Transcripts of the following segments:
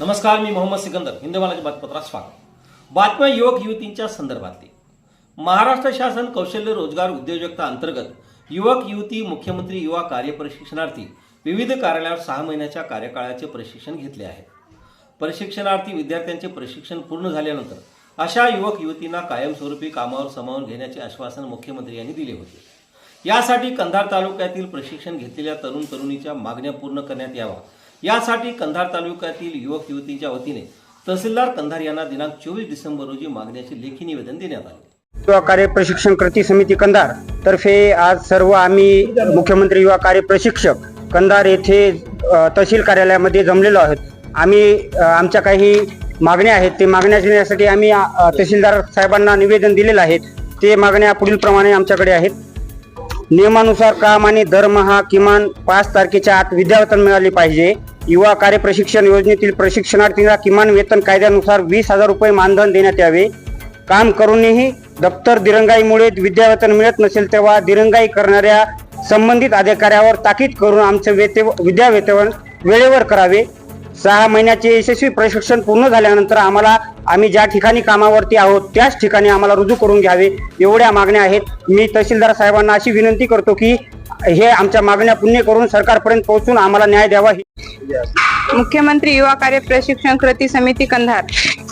नमस्कार मी मोहम्मद सिकंदर हिंदवालाच्या बातपत्रात स्वागत. बातम्या युवक युवतींच्या संदर्भातली. महाराष्ट्र शासन कौशल्य रोजगार उद्योजकता अंतर्गत युवक युवती मुख्यमंत्री युवा कार्यप्रशिक्षणार्थी विविध कार्यालयावर सहा महिन्याच्या कार्यकाळाचे प्रशिक्षण घेतले आहे. प्रशिक्षणार्थी विद्यार्थ्यांचे प्रशिक्षण पूर्ण झाल्यानंतर अशा युवक युवतींना कायमस्वरूपी कामावर समावून घेण्याचे आश्वासन मुख्यमंत्री यांनी दिले होते. यासाठी कंधार तालुक्यातील प्रशिक्षण घेतलेल्या तरुण तरुणीच्या मागण्या पूर्ण करण्यात यावा यासाठी कंधार तालुक्यातील युवक युवतींच्या वतीने तहसीलदार कंधार यांना दिनांक चोवीस डिसेंबर रोजी मागण्याचे लेखी निवेदन देण्यात आले. युवा कार्य प्रशिक्षण कृती समिती कंधार तर्फे आज सर्व आम्ही मुख्यमंत्री युवा कार्य प्रशिक्षक कंधार येथे तहसील कार्यालयामध्ये जमलेलो आहोत. आम्ही आमच्या काही मागण्या आहेत ते मागण्या देण्यासाठी आम्ही तहसीलदार साहेबांना निवेदन दिलेलं आहे. ते मागण्या पुढील प्रमाणे आमच्याकडे आहेत. नियमानुसार काम आणि दरमहा किमान पाच तारखेच्या आत विद्यावेतन मिळाले पाहिजे. युवा कार्य प्रशिक्षण योजनेतील प्रशिक्षणार्थींना किमान वेतन कायद्यानुसार वीस हजार रुपये मानधन देण्यात यावे. काम करूनही दप्तर दिरंगाईमुळे विद्यावेतन मिळत नसेल तेव्हा दिरंगाई करणाऱ्या संबंधित अधिकाऱ्यावर ताकीद करून आमचे वेते विद्यावेतन वेळेवर करावे. सहा महिन्याचे यशस्वी प्रशिक्षण पूर्ण झाल्यानंतर आम्हाला आम्ही ज्या ठिकाणी कामावरती आहोत त्याच ठिकाणी आम्हाला रुजू करून घ्यावे एवढ्या मागण्या आहेत. मी तहसीलदार साहेबांना अशी विनंती करतो की हे आमच्या मागण्या पुण्य करून सरकारपर्यंत पोहोचून आम्हाला न्याय द्यावा. ही मुख्यमंत्री युवा कार्य प्रशिक्षण कृती समिती कंधार.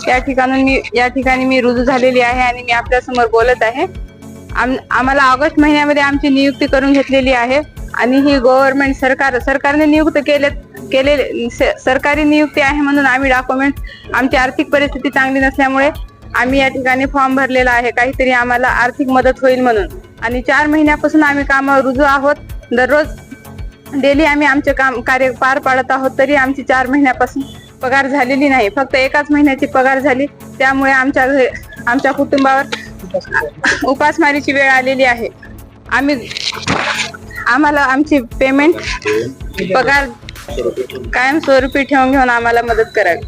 या ठिकाणून मी या ठिकाणी मी रुजू झालेली आहे आणि मी आपल्यासमोर बोलत आहे. आम- आम्हाला ऑगस्ट महिन्यामध्ये आमची नियुक्ती करून घेतलेली आहे आणि ही गव्हर्नमेंट सरकार सरकारने नियुक्त केले केलेले स- सरकारी नियुक्ती आहे म्हणून आम्ही डॉक्युमेंट आमची आर्थिक परिस्थिती चांगली नसल्यामुळे आम्ही या ठिकाणी फॉर्म भरलेला आहे. काहीतरी आम्हाला आर्थिक मदत होईल म्हणून. आणि चार महिन्यापासून आम्ही कामावर रुजू आहोत. दररोज डेली आम्ही आमचे काम कार्य पार पाडत आहोत. तरी आमची चार महिन्यापासून पगार झालेली नाही. फक्त एकाच महिन्याची पगार झाली. त्यामुळे आमच्या आमच्या कुटुंबावर उपासमारीची वेळ आलेली आहे. आम्ही आम्हाला आमची पेमेंट पगार कायमस्वरूपी ठेवून घेऊन आम्हाला मदत करावी.